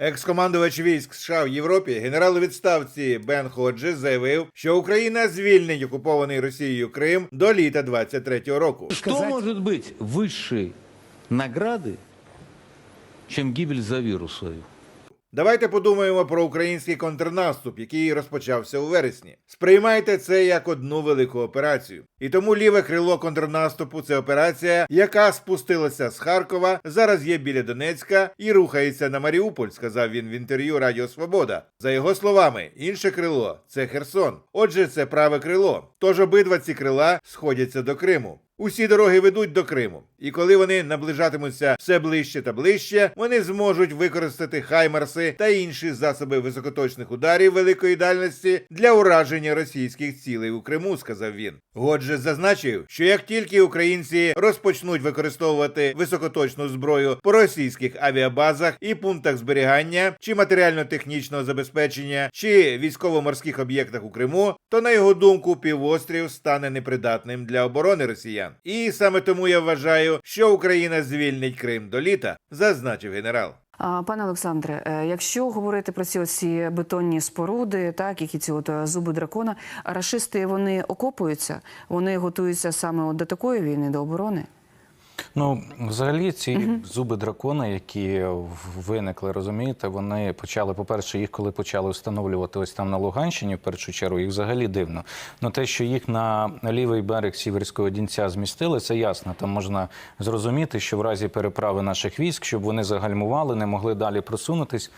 Екс-командувач військ США в Європі, генерал у відставці Бен Ходжес заявив, що Україна звільнить окупований Росією Крим до літа 23-го року. Что может быть высшей награды, чем гибель за виру свою? Давайте подумаємо про український контрнаступ, який розпочався у вересні. Сприймайте це як одну велику операцію. І тому ліве крило контрнаступу це операція, яка спустилася з Харкова, зараз є біля Донецька і рухається на Маріуполь, сказав він в інтерв'ю Радіо Свобода. За його словами, інше крило це Херсон. Отже, це праве крило. Тож обидва ці крила сходяться до Криму. Усі дороги ведуть до Криму, і коли вони наближатимуться все ближче та ближче, вони зможуть використати хаймарси та інші засоби високоточних ударів великої дальності для ураження російських цілей у Криму, сказав він. Годже зазначив, що як тільки українці розпочнуть використовувати високоточну зброю по російських авіабазах і пунктах зберігання чи матеріально-технічного забезпечення, чи військово-морських об'єктах у Криму, то на його думку півострів стане непридатним для оборони росіян. І саме тому я вважаю, що Україна звільнить Крим до літа, зазначив генерал. Пане Олександре, е, якщо говорити про ці оці бетонні споруди, так які ці от е, зуби дракона, рашисти вони окопуються, вони готуються саме от до такої війни, до оборони. Ну, взагалі, ці зуби дракона, які виникли, розумієте, вони почали, по-перше, їх коли почали встановлювати ось там на Луганщині, в першу чергу, їх взагалі дивно. Ну те, що їх на лівий берег Сіверського Дінця змістили, це ясно. Там можна зрозуміти, що в разі переправи наших військ, щоб вони загальмували, не могли далі просунутись.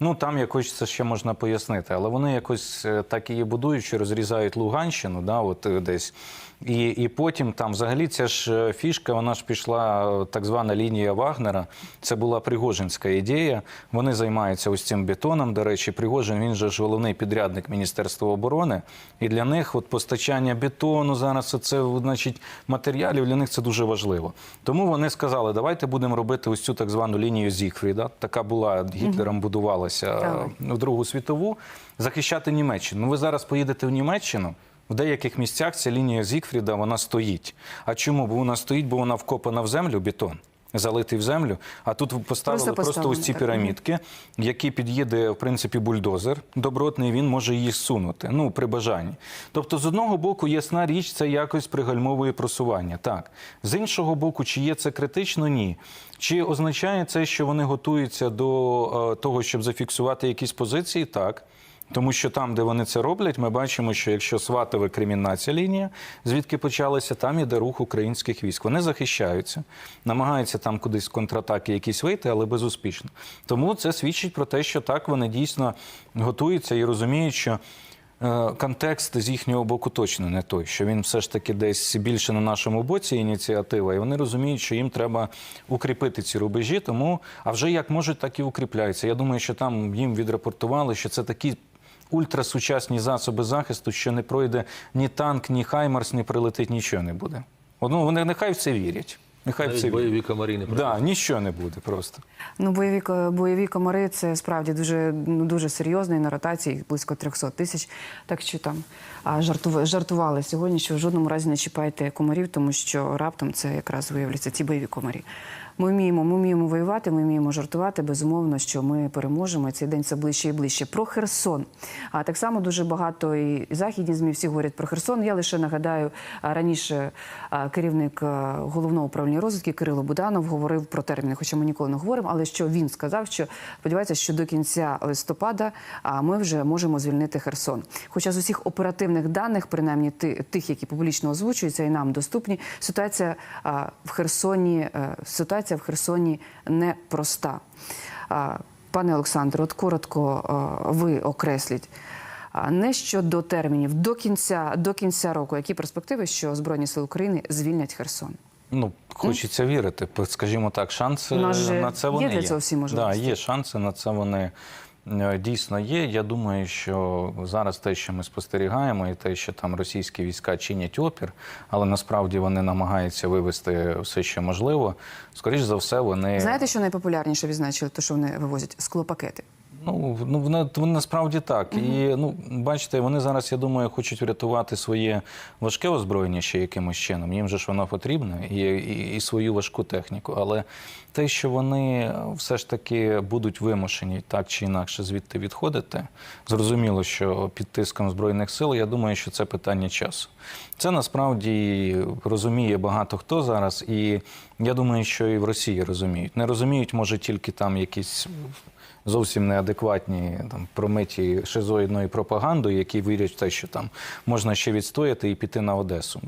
Ну там якось це ще можна пояснити, але вони якось е, так її будують, що розрізають Луганщину, да, от е, десь. І, і потім там взагалі ця ж е, фішка, вона ж пішла так звана лінія Вагнера. Це була Пригожинська ідея. Вони займаються ось цим бетоном. До речі, Пригожин він же ж головний підрядник Міністерства оборони. І для них от постачання бетону зараз це значить матеріалів. Для них це дуже важливо. Тому вони сказали, давайте будемо робити ось цю так звану лінію Зігфріда. Така була Гітлером будувалася Так. е, в Другу світову. Захищати Німеччину. Ну, ви зараз поїдете в Німеччину. В деяких місцях ця лінія Зікфріда вона стоїть. А чому? Бо вона стоїть, бо вона вкопана в землю, бетон. Залитий в землю, а тут поставили Просто просто, ось ці так. пірамідки, які під'їде, в принципі, бульдозер добротний, він може їх сунути, ну, при бажанні. Тобто, з одного боку, ясна річ, це якось пригальмовує просування. Так. З іншого боку, чи є це критично? Ні. Чи означає це, що вони готуються до е, того, щоб зафіксувати якісь позиції? Так. Тому що там, де вони це роблять, ми бачимо, що якщо Сватове Кремінна ця лінія, звідки почалася, там іде рух українських військ. Вони захищаються, намагаються там кудись контратаки якісь вийти, але безуспішно. Тому це свідчить про те, що так вони дійсно готуються і розуміють, що. е, Контекст з їхнього боку точно не той, що він все ж таки десь більше на нашому боці ініціатива, і вони розуміють, що їм треба укріпити ці рубежі. Тому а вже як можуть, так і укріпляються. Я думаю, що там їм відрапортували, що це такі ультрасучасні засоби захисту, що не пройде ні танк, ні хаймарс, не прилетить, нічого не буде. Ну, вони нехай в це вірять. Нехай Навіть це бойові комарі не Да, нічого не буде просто. Ну, бойові бойові комари це справді дуже ну дуже серйозно і на ротації їх близько 300 тисяч. Так що там а, жартув- жартували сьогодні, що в жодному разі не чіпайте комарів, тому що раптом це якраз виявляться ті бойові комарі. Ми вміємо, ми вміємо воювати, ми вміємо жартувати. Безумовно, що ми переможемо. Цей день все ближче і ближче. Про Херсон. А так само дуже багато і західні змі всі говорять про Херсон. Я лише нагадаю, раніше керівник головного управління розвідки Кирило Буданов говорив про терміни, хоча ми ніколи не говоримо, але що він сказав, що сподівається, що до кінця листопада ми вже можемо звільнити Херсон. Хоча з усіх оперативних даних, принаймні ти- тих, які публічно озвучуються і нам доступні, ситуація в Херсоні е, ситуація в Херсоні непроста. Пане Олександре, от коротко ви окресліть. Не щодо термінів до кінця до кінця року, які перспективи, що Збройні сили України звільнять Херсон? Ну, хочеться вірити. Скажімо так, шанси на це є вони для цього всі Да, є шанси на це вони дійсно є. Я думаю, що зараз те, що ми спостерігаємо, і те, що там російські війська чинять опір, але насправді вони намагаються вивести все, що можливо. Скоріш за все, вони Знаєте, що найпопулярніше відзначили, то що вони вивозять склопакети? Ну, ну вони, вони насправді так. І ну, бачите, вони зараз, я думаю, хочуть врятувати своє важке озброєння ще якимось чином. Їм же ж воно потрібно, і, і, і свою важку техніку. Але те, що вони е, все ж таки будуть вимушені так чи інакше звідти відходити, зрозуміло, що під тиском збройних сил, я думаю, що це питання часу. Це насправді розуміє багато хто зараз, і я думаю, що і в Росії розуміють. Не розуміють, може, тільки там якісь зовсім неадекватні там промиті шизоїдною пропагандою, які вірять в те, що там можна ще відстояти і піти на Одесу.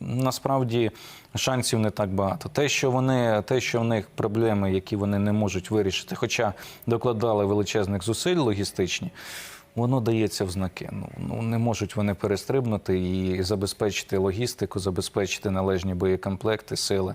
Насправді шансів не так багато. Те, що вони, те, що в них проблеми, які вони не можуть вирішити, хоча докладали величезних зусиль логістичні. Воно дається в знаки. Ну, ну не можуть вони перестрибнути і забезпечити логістику, забезпечити належні боєкомплекти, сили.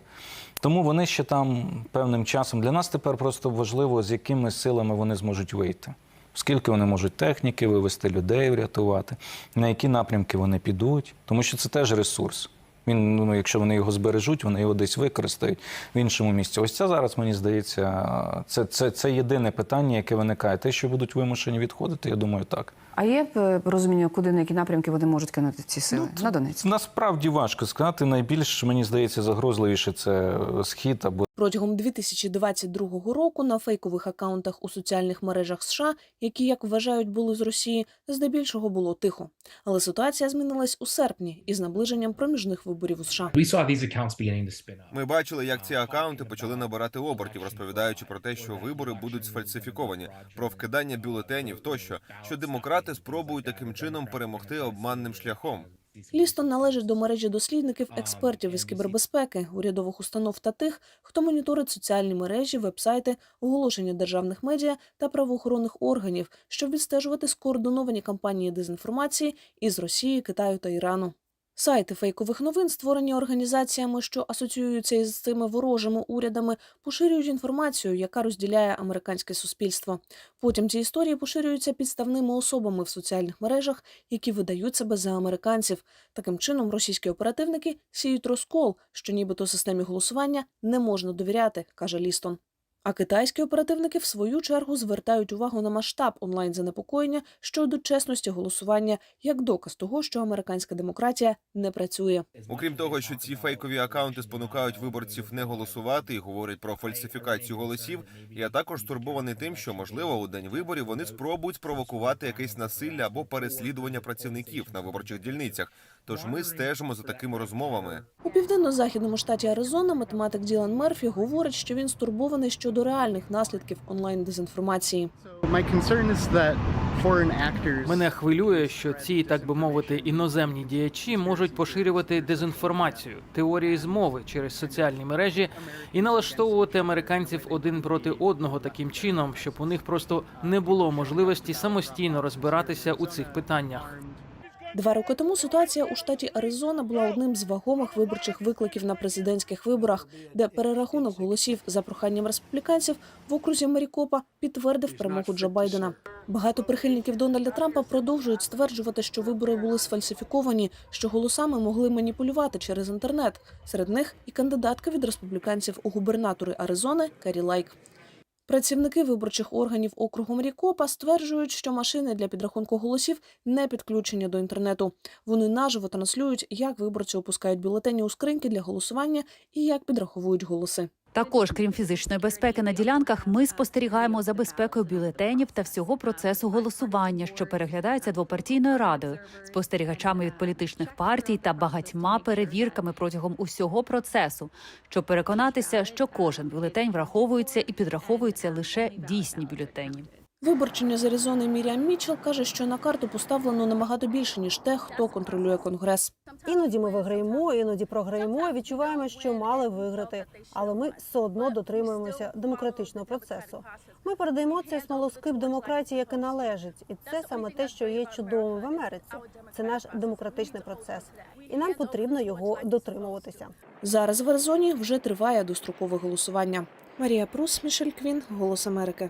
Тому вони ще там певним часом. Для нас тепер просто важливо, з якими силами вони зможуть вийти. Скільки вони можуть техніки вивести, людей врятувати, на які напрямки вони підуть, тому що це теж ресурс. Він, ну, якщо вони його збережуть, вони його десь використають в іншому місці. Ось це зараз, мені здається, це, це, це єдине питання, яке виникає. Те, що будуть вимушені відходити, я думаю, так. А є е, розуміння, куди на які напрямки вони можуть кинути ці сили? на Донецьк. Насправді важко сказати. Найбільш мені здається загрозливіше це схід або Протягом 2022 року на фейкових акаунтах у соціальних мережах США, які, як вважають, були з Росії, здебільшого було тихо. Але ситуація змінилась у серпні із наближенням проміжних виборів у США. Ми бачили, як ці акаунти почали набирати обертів, розповідаючи про те, що вибори будуть сфальсифіковані, про вкидання бюлетенів тощо, що демократи спробують таким чином перемогти обманним шляхом. Лістон належить до мережі дослідників, експертів із кібербезпеки, урядових установ та тих, хто моніторить соціальні мережі, вебсайти, оголошення державних медіа та правоохоронних органів, щоб відстежувати скоординовані кампанії дезінформації із Росії, Китаю та Ірану. Сайти фейкових новин, створені організаціями, що асоціюються із цими ворожими урядами, поширюють інформацію, яка розділяє американське суспільство. Потім ці історії поширюються підставними особами в соціальних мережах, які видають себе за американців. Таким чином, російські оперативники сіють розкол, що нібито системі голосування не можна довіряти, каже Лістон. А китайські оперативники в свою чергу звертають увагу на масштаб онлайн занепокоєння щодо чесності голосування як доказ того, що американська демократія не працює. Окрім того, що ці фейкові акаунти спонукають виборців не голосувати і говорять про фальсифікацію голосів. Я також стурбований тим, що можливо у день виборів вони спробують спровокувати якесь насилля або переслідування працівників на виборчих дільницях. Тож ми стежимо за такими розмовами. У південно-західному штаті Аризона математик Ділан Мерфі говорить, що він стурбований щодо реальних наслідків онлайн дезінформації. Мене хвилює, що ці, так би мовити, іноземні діячі можуть поширювати дезінформацію, теорії змови через соціальні мережі і налаштовувати американців один проти одного таким чином, щоб у них просто не було можливості самостійно розбиратися у цих питаннях. Два роки тому ситуація у штаті Аризона була одним з вагомих виборчих викликів на президентських виборах, де перерахунок голосів за проханням республіканців в окрузі Марікопа підтвердив перемогу Джо Байдена. Багато прихильників Дональда Трампа продовжують стверджувати, що вибори були сфальсифіковані, що голосами могли маніпулювати через інтернет. Серед них і кандидатка від республіканців у губернатори Аризони Карі Лайк. Працівники виборчих органів округу Мрікопа стверджують, що машини для підрахунку голосів не підключені до інтернету. Вони наживо транслюють, як виборці опускають бюлетені у скриньки для голосування і як підраховують голоси. Також, крім фізичної безпеки на ділянках, ми спостерігаємо за безпекою бюлетенів та всього процесу голосування, що переглядається двопартійною радою, спостерігачами від політичних партій та багатьма перевірками протягом усього процесу, щоб переконатися, що кожен бюлетень враховується і підраховується лише дійсні бюлетені. Виборчення з Аризони Міріам Мічел каже, що на карту поставлено набагато більше ніж те, хто контролює конгрес. Іноді ми виграємо, іноді програємо. Відчуваємо, що мали виграти, але ми все одно дотримуємося демократичного процесу. Ми передаємо цей смолоскип демократії, як і належить, і це саме те, що є чудовим в Америці. Це наш демократичний процес, і нам потрібно його дотримуватися. Зараз в Аризоні вже триває дострокове голосування. Марія Прус, Мішель Квін, Голос Америки.